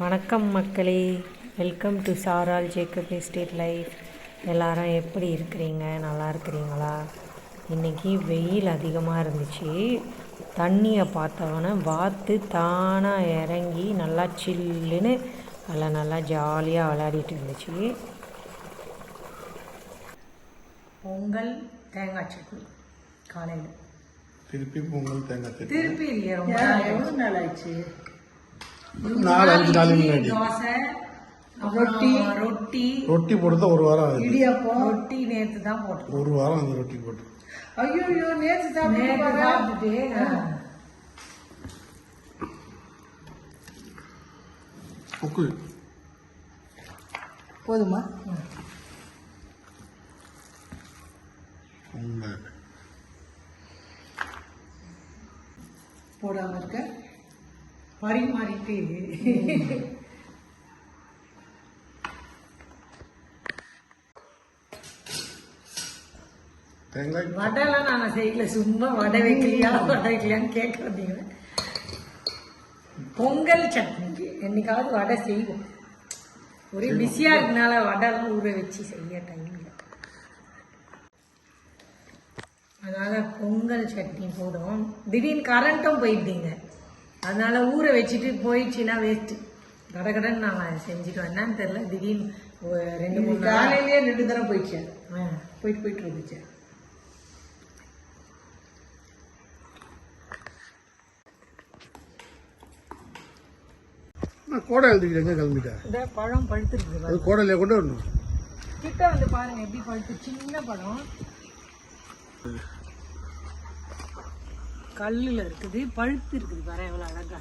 வணக்கம் மக்களே. Welcome to Charal Jacob estate life எல்லாரும் எப்படி இருக்கிறீங்க? நல்லா இருக்கிறீங்களா? இன்றைக்கி வெயில் அதிகமாக இருந்துச்சு. தண்ணியை பார்த்தவொன்னே வாத்து தானாக இறங்கி நல்லா சில்லுன்னு அதில் நல்லா ஜாலியாக விளையாடிட்டு இருந்துச்சு. பொங்கல் தேங்காய் சட்னி காலையில். திருப்பி பொங்கல் தேங்காய் திருப்பி இல்லையா ரொம்ப எவ்வளவு நாள் ஆச்சு நாலு அஞ்சு நாள் முன்னாடி தோசை ரொட்டி ரொட்டி. ரொட்டி போட்டு ஒரு வாரம் ஆகுது. இடியாப்பம். ரொட்டி நேத்து தான் போட்டோம் ஒரு வாரம் அந்த ரொட்டி போட்டு. ஐயோ சாப்பிட்டு நேத்து பாரு. சாப்பிட்டுட்டு போதுமா பொங்கல் போடாம இருக்க பரிமாறிட்டு. வடைலாம் நாங்கள் செய்யல சும்மா வடை வைக்கலையா வடை வைக்கலையான்னு கேட்க வந்தீங்க பொங்கல் சட்னிக்கு என்னைக்காவது வடை செய்வோம். ஒரே பிஸியாக இருக்கனால வடைலாம் ஊற வச்சு செய்ய டைம் அதனால பொங்கல் சட்னி போடும் திடீர்னு கரண்ட்டும் போயிட்டீங்க அதனால ஊற வச்சுட்டு போயிடுச்சுன்னா வேஸ்ட்டு கடகடன்னு நாங்கள் செஞ்சுட்டு என்னன்னு தெரில திடீர்னு ரெண்டு மூணு காலையிலேயே ரெண்டு தடவை போயிடுச்சேன் ஆ. போயிட்டு போயிட்டு வந்துச்சேன் நான் கோடை எழுதிக்கிட்டு எங்கே கிளம்பிட்டேன் இந்த பழம் பழுத்துருக்கு அது கோடையிலே கொண்டு வரணும். கிட்ட வந்து பாருங்க எப்படி பழுத்து சின்ன பழம். கல்லுல இருக்குது பழுத்து இருக்குது பாரு எவ்வளவு அழகா.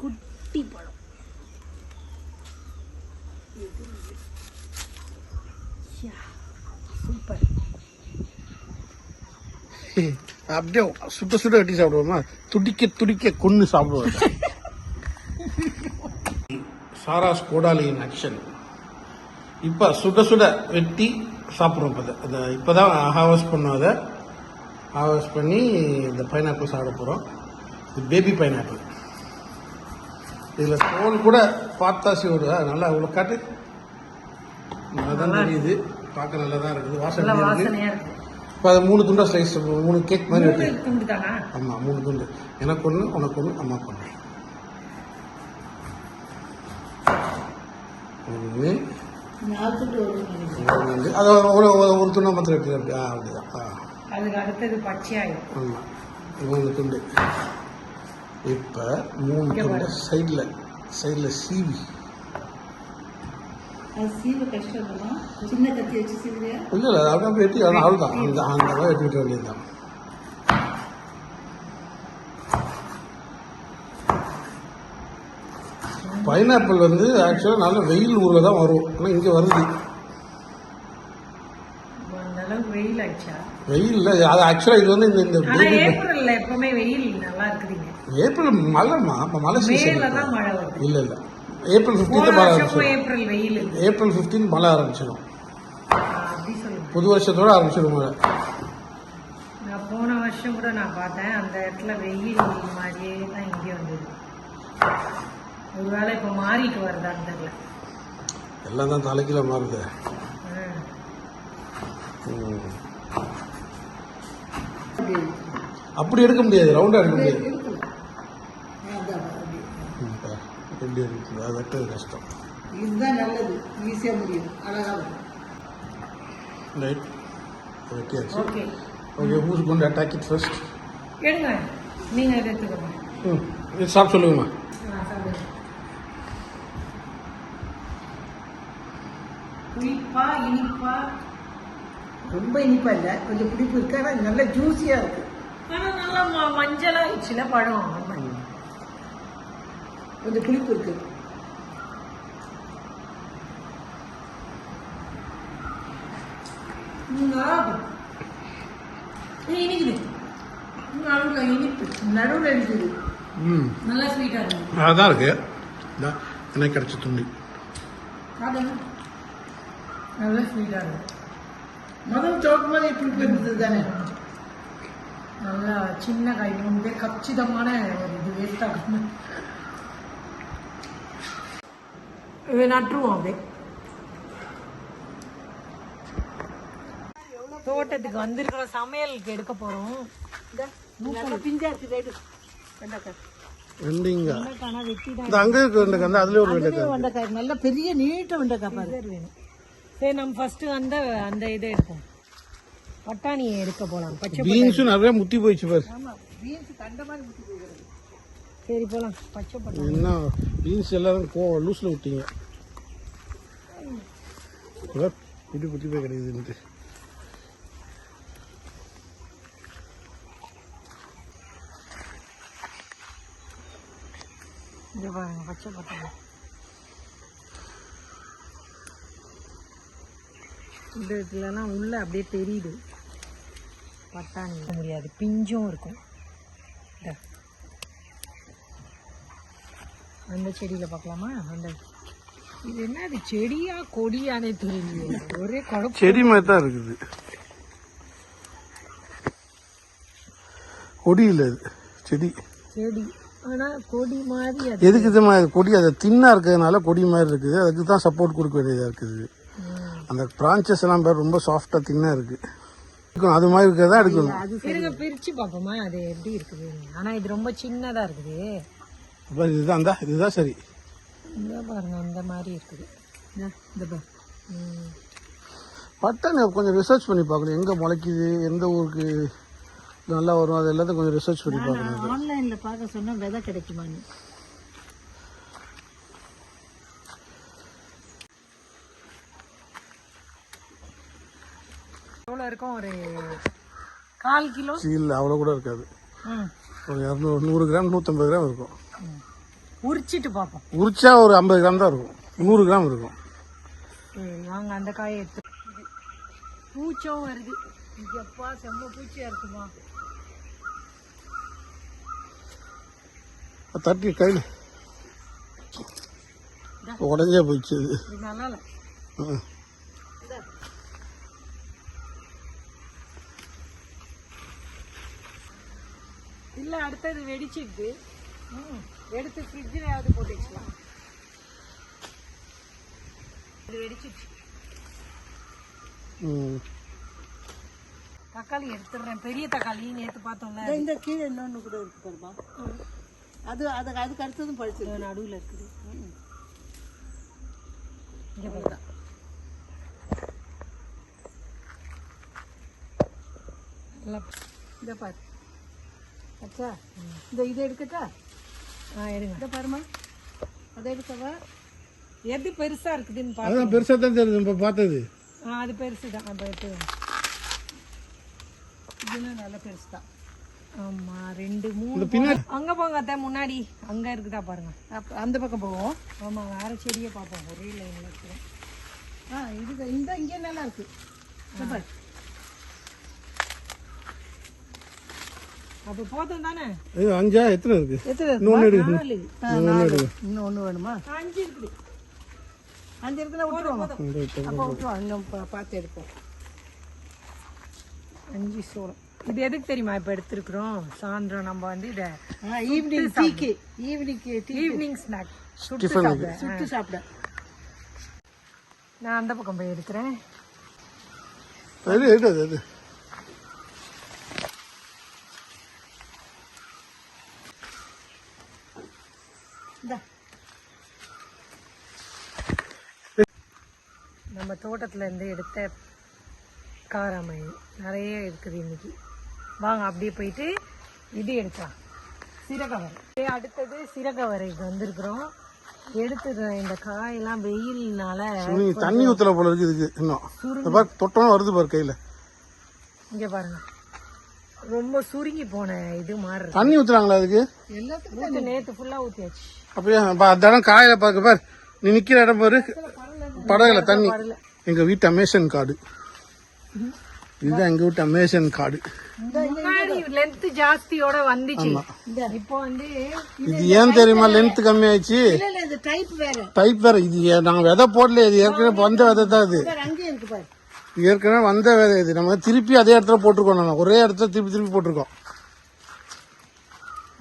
குட்டி பழம். சூப்பர் அப்படியே சுட்ட சுட வெட்டி சாப்பிடுவோமா? துடிக்க துடிக்க கொன்று சாப்பிடுவோம். சாராஸ் கோடாலியின் ஆக்ஷன் இப்போ சுட சுட வெட்டி சாப்பிட்றோம் இப்போ. அதை இப்போ தான் ஹார்வெஸ்ட் பண்ணோம் அதை. ஹார்வெஸ்ட் பண்ணி இந்த பைனாப்பிள் சாப்பிட போகிறோம் இது பேபி பைனாப்பிள் இதில் தோல் கூட பார்த்தாசி வருதா நல்லா அவ்வளோ காட்டு. நல்லா தான் தெரியுது பார்க்க நல்லா தான் இருக்குது. வாசனை இருக்குது வாசனையா இருக்கு. இப்போ அதை மூணு துண்டா ஸ்லைஸ் மூணு கேக் மாதிரி வெட்டி மூணு துண்டு தானா? ஆமாம் மூணு துண்டு. எனக்கு ஒன்று உனக்கு ஒன்று அம்மாக்கு ஒன்று ஒன்று அது ஒரு ஒரு- துண்டை மாத்திரம் எடுத்து அப்படி ஆ அப்படிதான். ஆ. அதுக்கு அடுத்தது பச்சையாயிடும் ஆமாம் மூணு துண்டு. இப்போ மூணு துண்டு. சைடில் சைடில் சீவி. அது சீவ கஷ்டம் இல்லைம்மா? சின்ன கத்தி வச்சு சீவியா இல்லை அப்படியே வெட்டி அதான் அவள் தான் அந்த அந்த விட்ட வேண்டியது தான் பைனாப்பிள் வந்து ஆக்சுவலாக நல்ல வெயில் ஊரில் தான் வரும். ஆனால் இங்கே வருது அந்த அளவுக்கு வெயில் ஆயிடுச்சா வெயில்ல அது ஆக்சுவலாக இது வந்து இந்த இந்த ஏப்ரல்ல எப்பவுமே வெயில் நல்லா இருக்குதுங்க. ஏப்ரல் மழைமா அப்போ மழை சீசன் இல்லை இல்லை. ஏப்ரல் போன ஃபிஃப்டீன்த் மழை ஆரம்பிச்சிடும் ஏப்ரல் வெயில். ஏப்ரல் ஃபிஃப்டீன் மழை ஆரம்பிச்சிடும் புது வருஷத்தோட ஆரம்பிச்சிடும் மழை. நான் போன வருஷம் கூட நான் பார்த்தேன். அந்த இடத்துல வெயில் மாதிரியே தான் இங்கே வந்தது. ஒருவேளை இப்போ மாறிட்டு வருதான்னு தெரியல. எல்லாம் தான் தலைக்கீழ மாறுது. ம். அப்படி எடுக்க முடியாது ரவுண்டாக எடுக்க முடியாது. எப்படி இருக்குது அது வெட்டது கஷ்டம். இதுதான் நல்லது ஈஸியா முடியும். அழகா வரும். ரைட் வெட்டியாச்சு. ஓகே. ஓகே ஹூஸ் கொண்டு அட்டாக் இட் ஃபர்ஸ்ட் எடுங்க. நீங்கள் எடுத்துக்கோங்க. ம் இது சாப்பிட்டு சொல்லுங்கம்மா. புளிப்பா இனிப்பா ரொம்ப இனிப்பா இல்ல. கொஞ்சம் பிடிப்பு இருக்கு. ஆனா நல்ல ஜூஸியா இருக்கு. ஆனா நல்லா ம- மஞ்சளாயிடுச்சுல பழம். ஆமா. கொஞ்சம் புளிப்பு இருக்கு. இனிக்குது. நடுவில் இனிப்பு. நடுவில் இருக்குது ம். நல்லா ஸ்வீட்டா இருக்கு. அதான் இருக்கு. எனக்கு கிடைச்ச துண்டி. நல்லா ஸ்வீட்டா இருக்கு. முதல் தோட்டம் போது புளிப்பு இருந்தது தானே? நல்லா சின்ன காய் மூணு பேர் கச்சிதமான ஒரு இது வேஸ்ட் ஆகாம இது நட்டுருவோம் அப்படியே தோட்டத்துக்கு வந்திருக்கிறோம் சமையலுக்கு எடுக்க எடு வெண்டைக்காய். வெண்டிங்க? ஆனா வெட்டி தான் இந்த அங்கே இருக்கு வெண்டைக்காய் அந்த அதுலேயே ஒரு வெண்டைக்காய் இதுவே வெண்டைக்காய் நல்ல பெரிய நீட்ட வெண்டைக்காய் பாரு. பேர் வேணும். சரி நம்ம ஃபர்ஸ்ட் அந்த அந்த இதை எடுப்போம். பட்டாணியை எடுக்க போலாம். பச்சை பீன்ஸும் நிறைய முத்தி போயிடுச்சு பாரு. ஆமா பீன்ஸ் கண்ட மாதிரி முட்டி போகிறது சரி போலாம். பச்சை பட்டாணி. என்ன பீன்ஸ் எல்லாரும் கோ லூஸில் விட்டீங்க. குட்டி குட்டி போய் கிடைக்குதுன்ட்டு. இங்க பாருங்க பச்சை பட்டாணி. இந்த இதுலலாம் உள்ள அப்படியே தெரியுது. பட்டாணி. முடியாது. பிஞ்சும் இருக்கும். அந்த செடியில பார்க்கலாமா? அந்த. இது என்ன அது செடியா கொடியானே தெரியலையே. ஒரே குழப்பம். செடி மாதிரி தான் இருக்குது. கொடி இல்லை இது செடி. செடி. ஆனா கொடி மாதிரி அது. எதுக்கு இது மாதிரி கொடி அது தின்னா இருக்கிறதுனால கொடி மாதிரி இருக்குது. அதுக்கு தான் சப்போர்ட் கொடுக்க வேண்டியதாக இருக்குது. அந்த பிரான்ச்சஸ் எல்லாம் பேர் ரொம்ப சாஃப்டாக தின்னா இருக்கு. அது மாதிரி இருக்கிறதா எடுக்கணும். இருங்க பிரிச்சு பார்ப்போமா அது எப்படி இருக்குது? ஆனா இது ரொம்ப சின்னதா இருக்குது. அப்ப இதுதான் அந்த இதுதான் சரி. இந்த பாருங்க அந்த மாதிரி இருக்குது. இந்த. பட்டாணி கொஞ்சம் ரிசர்ச் பண்ணி பார்க்கணும். எங்கே முளைக்குது எந்த ஊருக்கு நல்லா வரும் அது எல்லாத்தையும் கொஞ்சம் ரிசர்ச் பண்ணி பார்க்கணும். ஆன்லைன்ல பார்க்க சொன்னா விதை கிடைக்குமான்னு. இருக்கும் ஒரு கால் கிலோ? இல்லை அவ்வளோ கூட இருக்காது. ஒரு இரநூறு நூறு கிராம் நூற்றம்பது கிராம் இருக்கும். உரிச்சிட்டு பார்ப்போம் உரிச்சா ஒரு ஐம்பது கிராம் தான் இருக்கும். நூறு கிராம் இருக்கும். வாங்க அந்த காயை எடுத்து. பூச்சும் வருது. எப்பா செம்ம பூச்சியா இருக்குமா? தட்டி கையில். உடஞ்சே போயிடுச்சு நல்லா இல்லை அடுத்தது வெடிச்சிருக்கு. ம். எடுத்து ஃப்ரிட்ஜில் போட்டு வச்சுக்கலாம். இது வெடிச்சிச்சு ம். தக்காளி எடுத்துடுறேன். பெரிய தக்காளி நேற்று பார்த்தோம்ல. இந்த- கீழே இன்னொன்று கூட இருக்கு பாருமா அது அது அதுக்கு அடுத்ததும் பழிச்சிருக்கு நடுவில் இருக்குது. இங்கே பார்த்தா இந்த பாரு. அச்சா? இந்த இதை எடுக்கட்டா? ஆ எடுங்க. இந்த பாருமா அதை எடுக்கவா? எது பெருசா இருக்குதுன்னு பாருங்க அதான் பெருசாக தான் தெரியுது இப்போ பார்த்தது. ஆ அது பெருசு தான் அப்போ எடுத்து இதுனா நல்ல பெருசு தான் ஆமா ரெண்டு மூணு அங்க போங்க அத்தை முன்னாடி. அங்க இருக்குதா பாருங்க. அந்த பக்கம் போவோம். ஆமா வேற செடியை பார்ப்போம். ஒரே லைன்ல இருக்கிறோம். ஆ இது இந்த இங்கே நல்லா இருக்கு இந்த பாரு அப்போ போதும் தானே? இது அஞ்சா? எத்தனை இருக்கு? எத்தனை இன்னொன்று இன்னும் ஒன்று வேணுமா? அஞ்சு இருக்குது. அஞ்சு இருக்குன்னா விட்டுருவோம்? இந்த அப்போ விட்டுருவோம். இன்னும் பா- பார்த்து எடுப்போம். அஞ்சு சோளம். இது எதுக்கு தெரியுமா இப்போ எடுத்திருக்கிறோம்? சாயந்தரம் நம்ம வந்து இதை ஈவினிங் டீக்கு. ஈவினிங்க்கு டீ ஈவினிங் ஸ்நாக் சுட்டு சாப்பிட. சுட்டு சாப்பிட. நான் அந்த பக்கம் போய் எடுக்கிறேன் எடு எடு அது எடு இந்த நம்ம தோட்டத்துல இருந்து எடுத்த காராமணி. நிறைய இருக்குது இன்னைக்கு. வாங்க அப்படியே போயிட்டு இது எடுக்கலாம். சிறகவரை. அடுத்தது சிறகவரைக்கு வந்திருக்கிறோம். எடுத்துடுறேன் இந்த காயெல்லாம் வெயில்னால தண்ணி ஊற்றல போல இருக்கு இதுக்கு இன்னும். தொட்டோன்னு வருது பாரு கையில். இங்க பாருங்க. ரொம்ப சுருங்கி போன இது மாறுறது தண்ணி ஊற்றுறாங்களா அதுக்கு எல்லாத்துக்கும் நேத்து ஃபுல்லா ஊத்தியாச்சு. அப்படியே? அதான் காயில பார்க்க பாரு. நீ நிக்கிற இடம் பாரு. படகுல தண்ணி. எங்க வீட்டு அமேசன் காடு. இதுதான் எங்க வீட்டு அமேசன் காடு. லென்த் ஜாஸ்தியோட வந்துச்சு. இப்போ வந்து இது ஏன் தெரியுமா லென்த் கம்மியாயிடுச்சு? இல்லை இல்லை இது டைப் வேற. டைப் வேற. இது ஏ- நாங்க விதை போடல இது ஏற்கனவே வந்த விதை தான் இது. ஏற்கனவே வந்த விதை இது. நம்ம திருப்பி அதே இடத்துல போட்டிருக்கோம் நம்ம. ஒரே இடத்துல திருப்பி திருப்பி போட்டிருக்கோம்.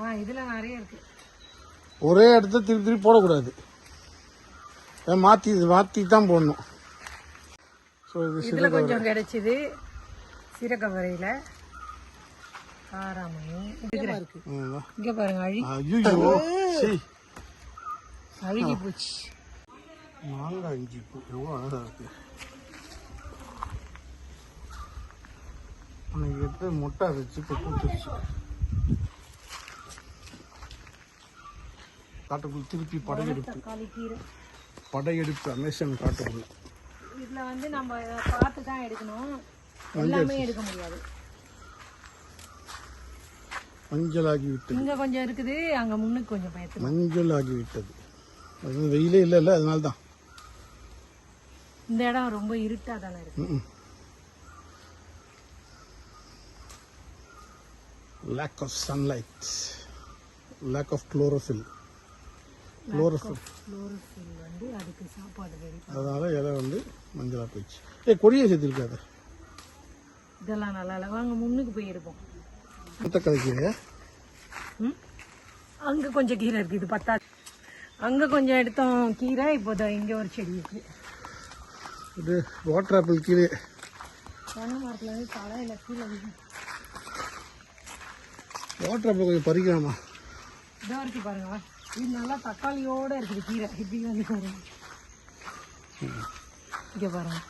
ஆ இதுல நிறைய இருக்கு. ஒரே இடத்துல திருப்பி திருப்பி போடக்கூடாது. அதை மாற்றி மாற்றி தான் போடணும். ஸோ இது இதில் கொஞ்சம் கிடைச்சிது. சீரகவரையில் காராமணி. இங்கே பாருங்க அழுகி. போச்சு. மாங்காய் இஞ்சி பூ. எவ்வளோ அழகாக இருக்கு. அன்னைக்கு எடுத்து முட்டை வச்சு இப்போ பூத்துருச்சு காட்டுக்குள்ள திருப்பி படையெடுப்பு படையெடுப்பு அமேசான் காட்டுக்குள்ள இதில் வந்து நம்ம பார்த்து தான் எடுக்கணும். எல்லாமே எடுக்க முடியாது. மஞ்சளாகி விட்டது இங்கே கொஞ்சம் இருக்குது அங்கே முன்னுக்கு கொஞ்சம் பயத்து மஞ்சள் ஆகி விட்டது அது வெயிலே இல்லை இல்லை அதனால தான் இந்த இடம் ரொம்ப இருட்டாக தானே இருக்கு. Lack of sunlight lack of chlorophyll chlorophyll chlorophyll வந்து அதுக்கு சாப்பாடு ரெடி அதனால இலை வந்து மஞ்சளாக போயிடுச்சு. ஏ கொடியை சேர்த்துருக்காது இதெல்லாம் நல்லா இல்லை. வாங்க முன்னுக்கு போய் எடுப்போம் முட்டை கதைக்கிறேன் ம்? அங்கே கொஞ்சம் கீரை இருக்குது இது பத்தாது. அங்கே கொஞ்சம் எடுத்தோம் கீரை இப்போ இங்கே ஒரு செடி இருக்குது இது வாட்டர் ஆப்பிள் கீழே தென்னை மரத்தில் வந்து தலையில் கீழே. வாட்டர் ஆப்பிள் கொஞ்சம் பறிக்கலாமா? இதோ இருக்கு பாருங்க இது நல்லா தக்காளியோட இருக்குது கீரை. இப்படி வந்து பாருங்க. இங்கே பாருங்க.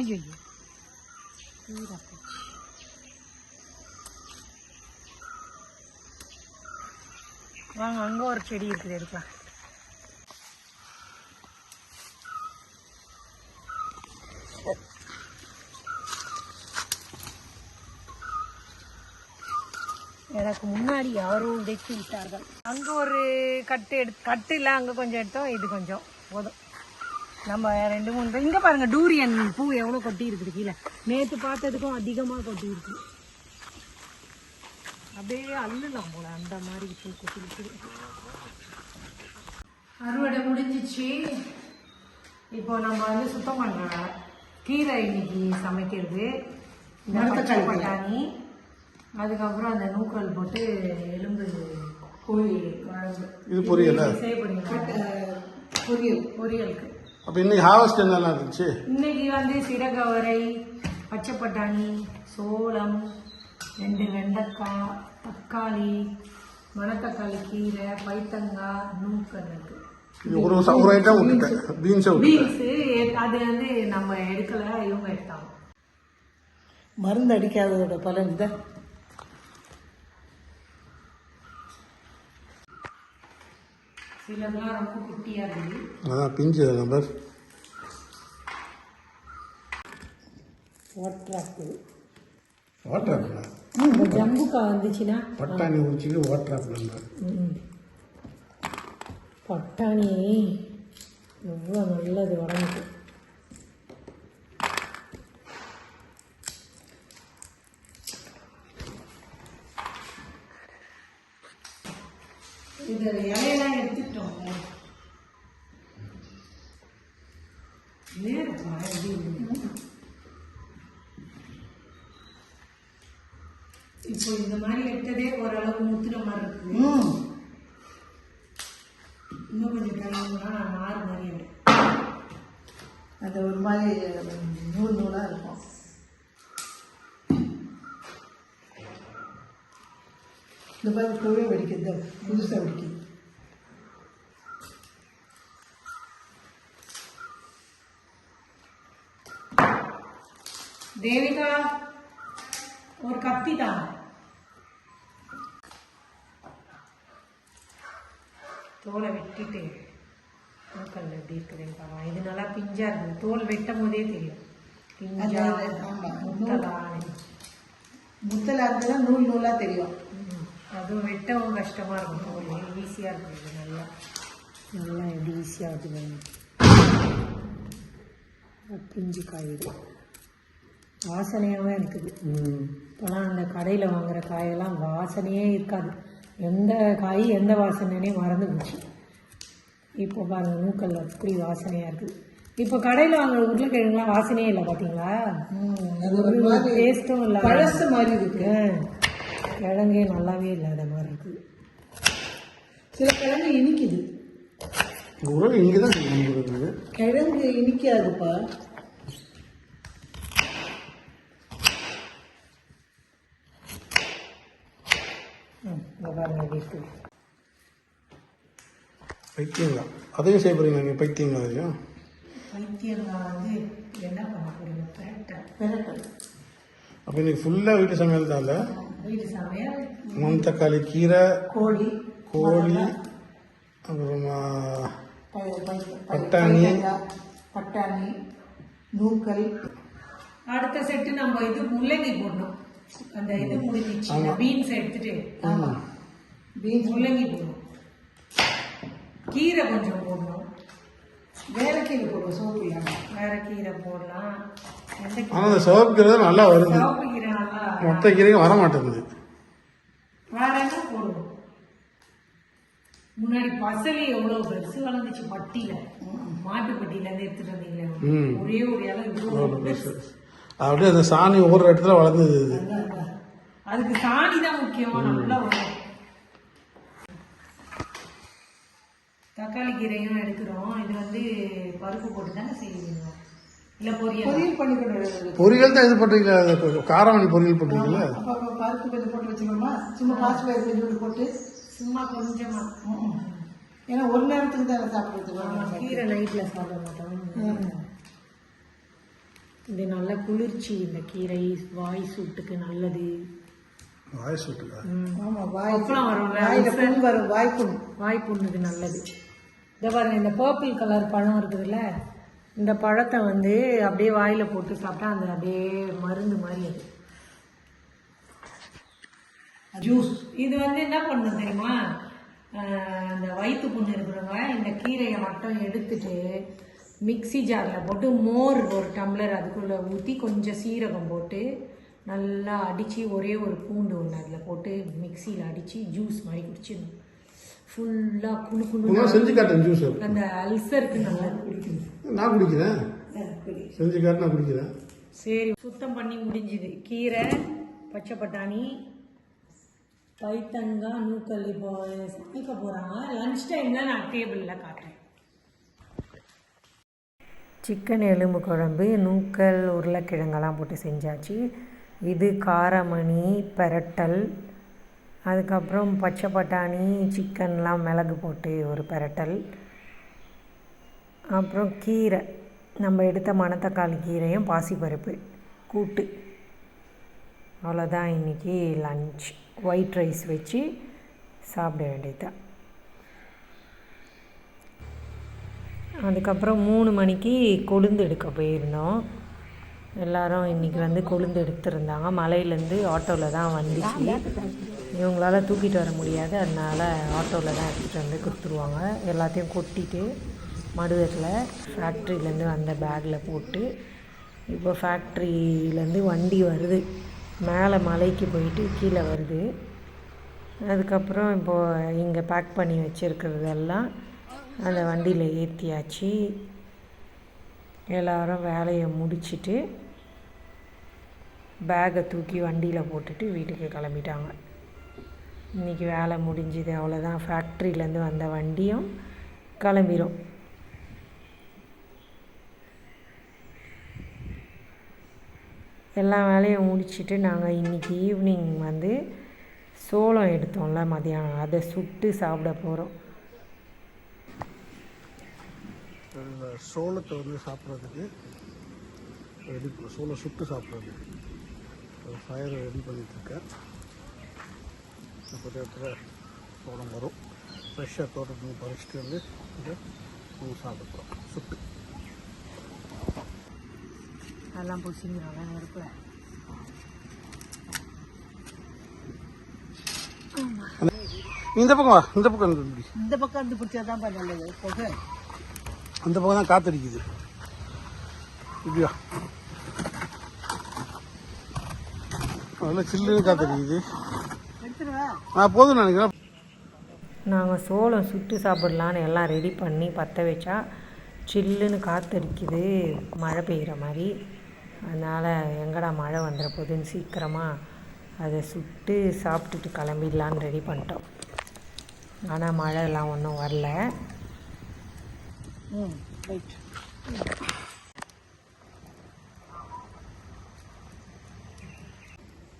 ஐயோ கீரை. வாங்க அங்கே ஒரு செடி இருக்குது எடுக்கலாம் எனக்கு முன்னாடி யாரோ உடைத்து விட்டார்கள். அங்கே ஒரு கட்டு எடுத்து கட்டு இல்லை அங்கே கொஞ்சம் எடுத்தோம் இது கொஞ்சம். போதும். நம்ம ரெண்டு மூணு இங்கே பாருங்க டூரியன் பூ எவ்வளோ கொட்டி இருக்குது கீழே. நேற்று பார்த்ததுக்கும் அதிகமாக கொட்டி இருக்கு அப்படியே அள்ளுலாம் போல அந்த மாதிரி பூ கொட்டி இருக்குது அறுவடை முடிஞ்சிச்சு. இப்போ நம்ம வந்து சுத்தம் பண்ண கீரை இன்னைக்கு சமைக்கிறது. பட்டாணி. அதுக்கப்புறம் அந்த நூக்கல் போட்டு எலும்பு கோழி குழம்பு இது பொரியலா? பொரியல். பொரியலுக்கு. அப்போ இன்னைக்கு ஹார்வெஸ்ட் என்னெல்லாம் இருந்துச்சு? இன்னைக்கு வந்து சிறகவரை பச்சை பட்டாணி சோளம் ரெண்டு வெண்டைக்காய் தக்காளி மணத்தக்காளி கீரை பைத்தங்காய் நூக்கல் இருக்கு. ஒரு ஒரு ஐட்டம் விட்டுட்டேன். பீன்ஸை பீன்ஸு அது வந்து நம்ம எடுக்கல இவங்க எடுத்தாங்க. மருந்து அடிக்காததோட பலன் தான் சிலதெல்லாம் ரொம்ப குட்டியா இருக்குது அதான் பிஞ்சு நம்பர் ஆப்பிளா இந்த ஜம்புக்கா வந்துச்சுன்னா? பட்டாணி ஆப்பிள் ம். பட்டாணி. எவ்வளோ நல்லது உடம்புக்கு. இது இலையெல்லாம் எடுத்துட்டோம் நேரம் எப்படி இருக்கு? இப்போ இந்த மாதிரி எடுத்ததே ஓரளவு முத்துற மாதிரி இருக்கு இன்னும் கொஞ்சம் டைம்னா நார் மாதிரி ஆயிடும். அது ஒரு மாதிரி நூல் நூலாக இருக்கும் இந்த மாதிரி குழு வெடிக்குது புதுசாக வெடிக்குது தேவிகா ஒரு கத்தி தான் தோலை வெட்டிட்டு மூக்கல் எப்படி இருக்குதுன்னு பார்க்கலாம் இது நல்லா பிஞ்சா இருக்குது தோல் வெட்டும் போதே தெரியும் பிஞ்சா அது, அது, ஆமா. முத்தலான்னு முத்தலாக இருந்ததுன்னா நூல் நூலாக தெரியும் ம். அதுவும் வெட்டவும் கஷ்டமா இருக்கும். தோல் ஈஸியா இருக்கும் இது நல்லா. நல்லா எப்படி ஈஸியாக இருக்குது பிஞ்சு காயுது வாசனையாகவே இருக்குது. இப்போலாம் அந்த கடையில் வாங்குற காயெல்லாம் வாசனையே இருக்காது. எந்த காய் எந்த வாசனைனே மறந்து போச்சு. இப்போ பாருங்க நூக்கல் அப்படி வாசனையாக இருக்குது. இப்போ கடையில் வாங்குற உருளைக்கிழங்குலாம் வாசனையே இல்லை பார்த்தீங்களா அது ஒரு மாதிரி டேஸ்ட்டும் இல்லை பழசு மாதிரி இருக்கு. கிழங்கே நல்லாவே இல்லாத மாதிரி இருக்குது சில கிழங்கு இனிக்குது. உருளை இங்கே தான் கிழங்கு இனிக்காதுப்பா. பைத்தியங்களா? அதையும் செய்ய போகிறீங்க நீங்கள் பைத்தியங்களா அதையும்? பைத்தியம்லாம் வந்து என்ன பண்ண பெரட்டல் அப்போ இன்னைக்கு ஃபுல்லாக வீட்டு சமையல் தான் இல்லை? வீட்டு சமையல். மணத்தக்காளி கீரை கோழி கோழி அப்புறமா பட்டாணி. பட்டாணி நூக்கல். அடுத்த செட்டு நம்ம இது முள்ளங்கி போடணும். அந்த இது முடிஞ்சிச்சு. பீன்ஸ் எடுத்துட்டு. பீன்ஸ் முள்ளங்கி போடணும். கீரை கொஞ்சம் போடணும். வேற கீரை போடுவோம் சோப்பு வேற கீரை போடலாம்? ஆனால் அந்த சிவப்பு கீரை தான் நல்லா வருது. மொத்த கீரையும் வர மாட்டேங்குது வேற என்ன போடுவோம் முன்னாடி பசலி எவ்வளவு பெருசு வளர்ந்துச்சு பட்டியில. மாட்டு பட்டியில இருந்து எடுத்துட்டு வந்தீங்களே. ஒரே ஒரு பெருசு. அப்படியே அந்த சாணி ஒவ்வொரு இடத்துல வளர்ந்தது இது. அதுக்கு சாணி தான் முக்கியம் நல்லா வரும். தக்காளி கீரையும் எடுக்கிறோம். இது வந்து பருப்பு போட்டு தானே செய்வீங்க? பொரியல். தான் இது பண்ணுறீங்களா அந்த காரமணி பொரியல் அப்போ பருப்பு கொஞ்சம் போட்டு வச்சுக்கோமா சும்மா பயிர் கொஞ்சம் போட்டு. சும்மா கொஞ்சமா. ஏன்னா ஒரு நேரத்துக்கு தானே சாப்பிடுறதுக்கு ஆமா, கீரை நைட்ல சாப்பிட மாட்டோம். இது நல்ல குளிர்ச்சி இந்த கீரை வாய் சூட்டுக்கு நல்லது. வாய் சுட்டுக்கா? ஆமா வாய் வரும்ல, வாயில. புண் வரும் வாய் புண். வாய் புண்ணுக்கு நல்லது. பாருங்க இந்த பர்பிள் கலர் பழம் இருக்குதுல்ல? இந்த பழத்தை வந்து அப்படியே வாயில் போட்டு சாப்பிட்டா அந்த அப்படியே மருந்து மாதிரி அது. ஜூஸ் இது வந்து என்ன பண்ணும் தெரியுமா? அந்த வயிற்று புண்ணு இருக்கிறவங்க இந்த கீரையை மட்டும் எடுத்துட்டு மிக்ஸி ஜாரில் போட்டு மோர் ஒரு டம்ளர் அதுக்குள்ளே ஊற்றி கொஞ்சம் சீரகம் போட்டு நல்லா அடித்து ஒரே ஒரு பூண்டு ஒன்று அதில் போட்டு மிக்சியில் அடித்து ஜூஸ் மாதிரி குடிச்சிடணும். ஃபுல்லாக குளு குளு உங்களால் செஞ்சு காட்டுறேன் ஜூஸ் அந்த அல்சருக்கு நல்லா நான் குடிக்கிறேன். செஞ்சு காட்டு நான் குடிக்கிறேன். சரி சுத்தம் பண்ணி முடிஞ்சுது. கீரை பச்சை பட்டாணி பைத்தங்காய் நூக்கல் இப்போ சமைக்க போகிறாங்க லஞ்ச் டைமில் நான் டேபிளில் காட்டுறேன். சிக்கன் எலும்பு குழம்பு நூக்கல் உருளைக்கிழங்கெல்லாம் போட்டு செஞ்சாச்சு. இது காரமணி பெரட்டல் அதுக்கப்புறம் பச்சை பட்டாணி சிக்கன்லாம் மிளகு போட்டு ஒரு பெரட்டல். அப்புறம் கீரை. நம்ம எடுத்த மணத்தக்காளி கீரையும் பாசிப்பருப்பு கூட்டு. அவ்வளோதான் இன்றைக்கி லஞ்ச் ஒயிட் ரைஸ் வச்சு சாப்பிட வேண்டியதுதான். அதுக்கப்புறம் மூணு மணிக்கு கொழுந்து எடுக்க போயிருந்தோம். எல்லாரும் இன்றைக்கி வந்து கொழுந்து எடுத்திருந்தாங்க. மலையிலேருந்து ஆட்டோவில் தான் வந்துச்சு. இவங்களால தூக்கிட்டு வர முடியாது. அதனால் ஆட்டோவில் தான் எடுத்துகிட்டு வந்து கொடுத்துருவாங்க. எல்லாத்தையும் கொட்டிட்டு மடுவரில் ஃபேக்ட்ரியிலேருந்து வந்த பேக்கில் போட்டு இப்போ ஃபேக்ட்ரியிலேருந்து வண்டி வருது. மேலே மலைக்கு போயிட்டு கீழே வருது. அதுக்கப்புறம் இப்போது இங்கே பேக் பண்ணி வச்சுருக்கிறதெல்லாம் அந்த வண்டியில் ஏற்றியாச்சு எல்லாரும் வேலையை முடிச்சுட்டு பேக்கை தூக்கி வண்டியில் போட்டுட்டு வீட்டுக்கு கிளம்பிட்டாங்க. இன்றைக்கி வேலை முடிஞ்சுது அவ்வளோதான் ஃபேக்ட்ரியிலேருந்து வந்த வண்டியும் கிளம்பிரும். எல்லா வேலையும் முடிச்சுட்டு நாங்கள் இன்றைக்கி ஈவினிங் வந்து சோளம் எடுத்தோம்ல மதியானம் அதை சுட்டு சாப்பிட போகிறோம் சோளத்தை வந்து சாப்பிட்றதுக்கு எடுக்கணும் சோளம் சுட்டு சாப்பிட்றதுக்கு. ஒரு ஃபயர் ரெடி பண்ணிட்டுருக்கேன். கொஞ்ச நேரத்தில் சோளம் வரும். ஃப்ரெஷ்ஷாக தோட்டத்துக்கு பறிச்சுட்டு வந்து இதை நம்ம சாப்பிட்றோம் சுட்டு. அதெல்லாம் பிடிச்சிங்கிறாங்க நெருப்பில் இந்த பக்கம் வா இந்த பக்கம் இருந்து. இந்த பக்கம் இருந்து பிடிச்சாதான் நல்லது. புகை. அந்த பக்கம் தான் காத்தடிக்குது. இப்படியா நல்லா சில்லுன்னு காத்தடிக்குது எடுத்துருவேன் நான் போதும் நினைக்கிறேன். நாங்கள் சோளம் சுட்டு சாப்பிட்லான்னு எல்லாம் ரெடி பண்ணி பற்ற வச்சா சில்லுன்னு காற்றடிக்குது மழை பெய்கிற மாதிரி. அதனால் எங்கடா மழை வந்துட போகுதுன்னு சீக்கிரமாக அதை சுட்டு சாப்பிட்டுட்டு கிளம்பிடலான்னு ரெடி பண்ணிட்டோம். ஆனால் மழைலாம் ஒன்றும் வரல. ம் ரைட்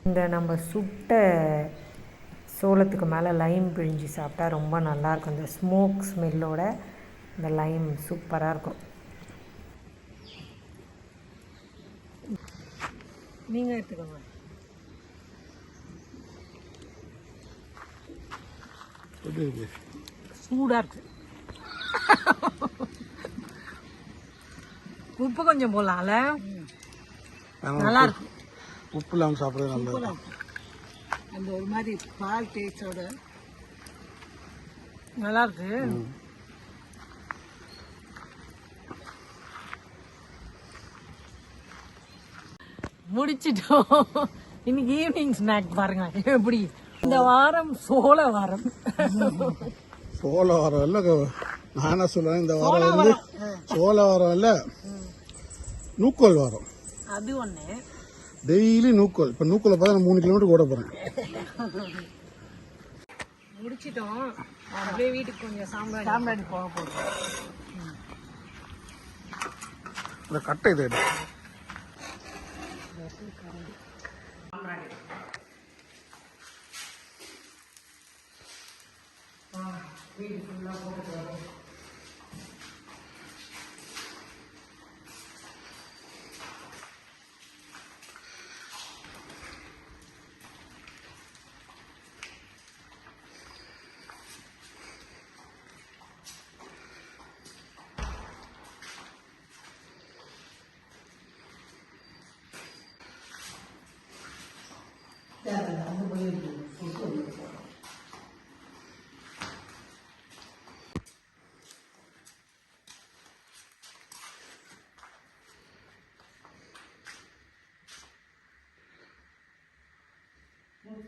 இந்த நம்ம சுட்ட சோளத்துக்கு மேலே லைம் பிழிஞ்சு சாப்பிட்டா ரொம்ப நல்லாயிருக்கும். இந்த ஸ்மோக் ஸ்மெல்லோட இந்த லைம் சூப்பராக இருக்கும். நீங்கள் எடுத்துக்கோங்க. சூடாக இருக்கு. உப்பு கொஞ்சம் போடலாம்ல. நல்லா இருக்கு. உப்பு இல்லாமல் சாப்பிட்றது நல்லது. அந்த ஒரு மாதிரி பால் டேஸ்டோட நல்லா இருக்கு. முடிச்சிட்டோம். இன்னைக்கு ஈவினிங் ஸ்நாக் பாருங்க. எப்படி? இந்த வாரம் சோள வாரம். சோள வாரம் இல்லை நான் சொல்லுவேன் இந்த வாரம் வந்து சோள வாரம் இல்லை நூக்கோல் வாரம். அது ஒண்ணு. டெய்லி நூக்கோல். இப்போ நூக்கோலை பார்த்தா நான் மூணு கிலோமீட்டர் ஓட போகிறேன் முடிச்சிட்டோம். அப்படியே வீட்டுக்கு கொஞ்சம் சாம்பார் சாம்பார் போக போகுது இந்த கட்டை இது எடு.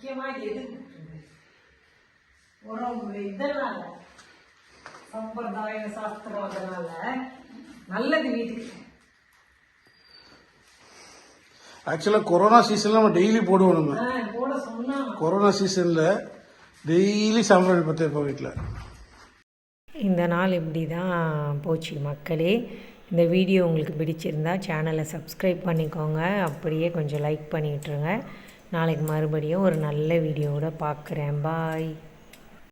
முக்கியமா எது ஒரு இதனால சம்பிரதாய சாஸ்திரம் அதனால நல்லது வீட்டுக்கு. ஆக்சுவலாக கொரோனா சீசனில் நம்ம டெய்லி போடுவோம் நம்ம ஆ, போட சொன்னா கொரோனா சீசனில் டெய்லி சாம்பிராணி பற்றி இருப்போம் வீட்டில் இந்த நாள் இப்படி தான் போச்சு மக்களே. இந்த வீடியோ உங்களுக்கு பிடிச்சிருந்தா சேனலை சப்ஸ்கிரைப் பண்ணிக்கோங்க. அப்படியே கொஞ்சம் லைக் பண்ணி விட்ருங்க நாளைக்கு மறுபடியும் ஒரு நல்ல வீடியோவோட பார்க்குறேன். பாய்.